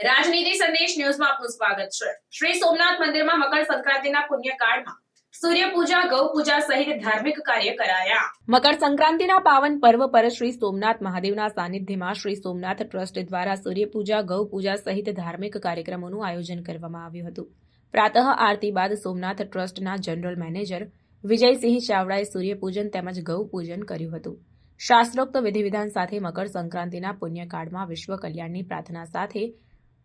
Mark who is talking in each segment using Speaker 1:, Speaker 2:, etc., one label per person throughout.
Speaker 1: રાજનીતિ સંદેશ ન્યૂઝમાં આપનું સ્વાગત છે. શ્રી સોમનાથ મંદિરમાં મકર સંક્રાંતિના પુણ્યકાળમાં સૂર્ય ગૌ પૂજા સહિત ધાર્મિક કાર્યક્રમોનું આયોજન કરવામાં આવ્યું હતું. પ્રાતઃ આરતી બાદ સોમનાથ ટ્રસ્ટના જનરલ મેનેજર વિજયસિંહ ચાવડાએ સૂર્યપૂજન તેમજ ગૌ પૂજન કર્યું હતું. શાસ્ત્રોક્ત વિધિવિધાન સાથે મકર સંક્રાંતિના પુણ્યકાળમાં વિશ્વ કલ્યાણની પ્રાર્થના સાથે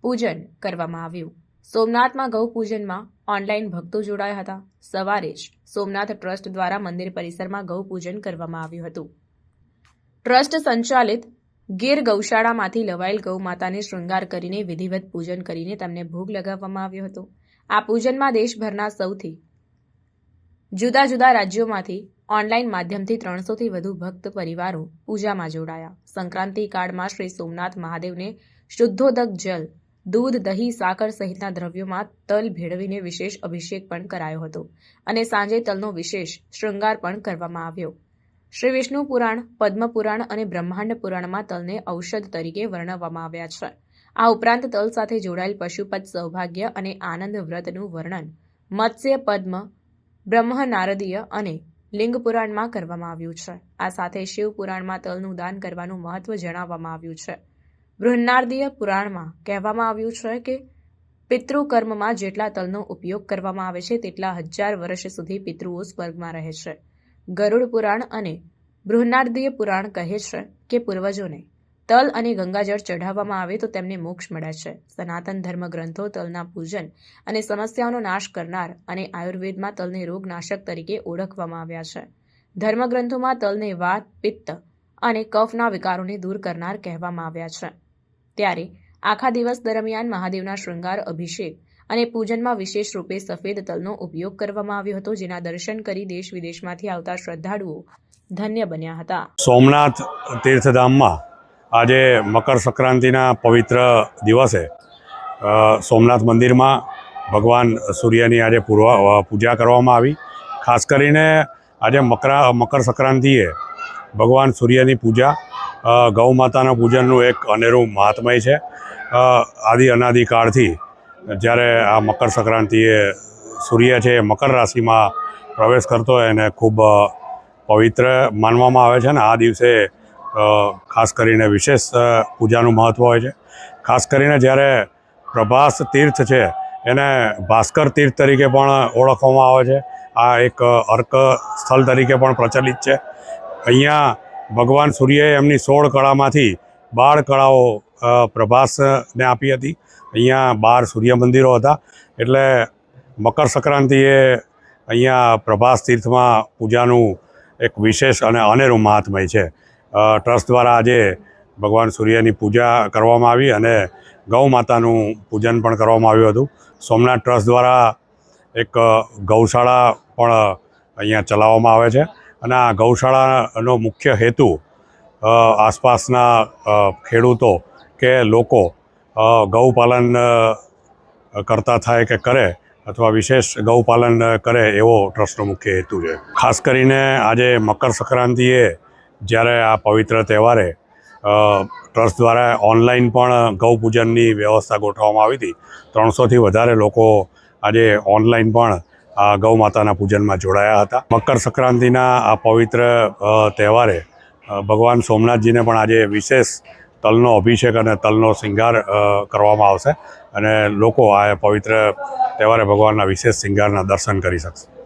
Speaker 1: પૂજન કરવામાં આવ્યું. સોમનાથમાં ગૌ પૂજનમાં ઓનલાઈન ભક્તો જોડાયા હતા. સવારે જ સોમનાથ ટ્રસ્ટ દ્વારા મંદિર પરિસરમાં ગૌ પૂજન કરવામાં આવ્યું હતું. ટ્રસ્ટ સંચાલિત ગીર ગૌશાળામાંથી લવાયેલ ગૌ માતાને શૃંગાર કરીને વિધિવત પૂજન કરીને તેમને ભોગ લગાવવામાં આવ્યો હતો. આ પૂજનમાં દેશભરના સૌથી જુદા જુદા રાજ્યોમાંથી ઓનલાઈન માધ્યમથી ત્રણસોથી વધુ ભક્ત પરિવારો પૂજામાં જોડાયા. સંક્રાંતિ કાળમાં શ્રી સોમનાથ મહાદેવને શુદ્ધોદક જલ દૂધ, દહીં, સાકર સહિતના દ્રવ્યોમાં તલ ભેળવીને વિશેષ અભિષેક પણ કરાયો હતો અને સાંજે તલનો વિશેષ શૃંગાર પણ કરવામાં આવ્યો. શ્રી વિષ્ણુ પુરાણ, પદ્મ પુરાણ અને બ્રહ્માંડ પુરાણમાં તલને ઔષધ તરીકે વર્ણવવામાં આવ્યા છે. આ ઉપરાંત તલ સાથે જોડાયેલ પશુપત સૌભાગ્ય અને આનંદ વ્રતનું વર્ણન મત્સ્ય પદ્મ, બ્રહ્મનારદીય અને લિંગ પુરાણમાં કરવામાં આવ્યું છે. આ સાથે શિવ પુરાણમાં તલનું દાન કરવાનું મહત્વ જણાવવામાં આવ્યું છે. બૃહન્નારદીય પુરાણમાં કહેવામાં આવ્યું છે કે પિતૃકર્મમાં જેટલા તલનો ઉપયોગ કરવામાં આવે છે, તેટલા હજાર વર્ષ સુધી પિતૃઓ સ્વર્ગમાં રહે છે. ગરુડ પુરાણ અને બૃહનાર્દીય પુરાણ કહે છે કે પૂર્વજોને તલ અને ગંગાજળ ચઢાવવામાં આવે તો તેમને મોક્ષ મળે છે. સનાતન ધર્મ ગ્રંથો તલના પૂજન અને સમસ્યાઓનો નાશ કરનાર અને આયુર્વેદમાં તલને રોગનાશક તરીકે ઓળખવામાં આવ્યા છે. ધર્મગ્રંથોમાં તલને વાત, પિત્ત અને કફના વિકારોને દૂર કરનાર કહેવામાં આવ્યા છે. ત્યારે આખા દિવસ દરમિયાન મહાદેવના શૃંગાર, અભિષેક અને પૂજનમાં વિશેષ રૂપે સફેદ તલનો ઉપયોગ કરવામાં આવ્યો હતો, જેના દર્શન કરી દેશ વિદેશમાંથી આવતા શ્રદ્ધાળુઓ ધન્ય બન્યા હતા.
Speaker 2: સોમનાથ તીર્થધામમાં આજે મકર સંક્રાંતિના પવિત્ર દિવસે સોમનાથ મંદિરમાં ભગવાન સૂર્યની આજે પૂર્વ પૂજા કરવામાં આવી. ખાસ કરીને આજે મકરા, મકર સંક્રાંતિએ ભગવાન સૂર્યની પૂજા ગૌ માતાના પૂજનનું એક અનેરું મહાત્મય છે. આદિ અનાદિ કાળથી જ્યારે આ મકર સંક્રાંતિએ સૂર્ય છે એ મકર રાશિમાં પ્રવેશ કરતો હોય એને ખૂબ પવિત્ર માનવામાં આવે છે ને આ દિવસે ખાસ કરીને વિશેષ પૂજાનું મહત્ત્વ હોય છે. ખાસ કરીને જ્યારે પ્રભાસ તીર્થ છે એને ભાસ્કર તીર્થ તરીકે પણ ઓળખવામાં આવે છે. આ એક અર્ક સ્થળ તરીકે પણ પ્રચલિત છે. અહીંયા ભગવાન સૂર્યએ એમની સોળ કળામાંથી બાર કળાઓ પ્રભાસને આપી હતી. અહીંયા બાર સૂર્ય મંદિરો હતા. એટલે મકર સંક્રાંતિએ અહીંયા પ્રભાસ તીર્થમાં પૂજાનું એક વિશેષ અને અનેરું મહાત્મય છે. ટ્રસ્ટ દ્વારા આજે ભગવાન સૂર્યની પૂજા કરવામાં આવી અને ગૌ માતાનું પૂજન પણ કરવામાં આવ્યું હતું. સોમનાથ ટ્રસ્ટ દ્વારા એક ગૌશાળા પણ અહીંયા ચલાવવામાં આવે છે. અને આ ગૌશાળાનો મુખ્ય હેતુ આસપાસના ખેડૂતો કે લોકો ગૌપાલન કરતા થાય કે કરે અથવા વિશેષ ગૌપાલન કરે એવો ટ્રસ્ટનો મુખ્ય હેતુ છે. ખાસ કરીને આજે મકર સંક્રાંતિએ જ્યારે આ પવિત્ર તહેવારે ટ્રસ્ટ દ્વારા ઓનલાઈન પણ ગૌ પૂજનની વ્યવસ્થા ગોઠવવામાં આવી હતી. ત્રણસોથી વધારે લોકો આજે ઓનલાઈન પણ આ ગૌ માતાના પૂજનમાં જોડાયા હતા. મકર સંક્રાંતિના આ પવિત્ર તહેવારે ભગવાન સોમનાથજીને પણ આજે વિશેષ તલનો અભિષેક અને તલનો શિંગાર કરવામાં આવશે અને લોકો આ પવિત્ર તહેવારે ભગવાનના વિશેષ શિંગારના દર્શન કરી શકશે.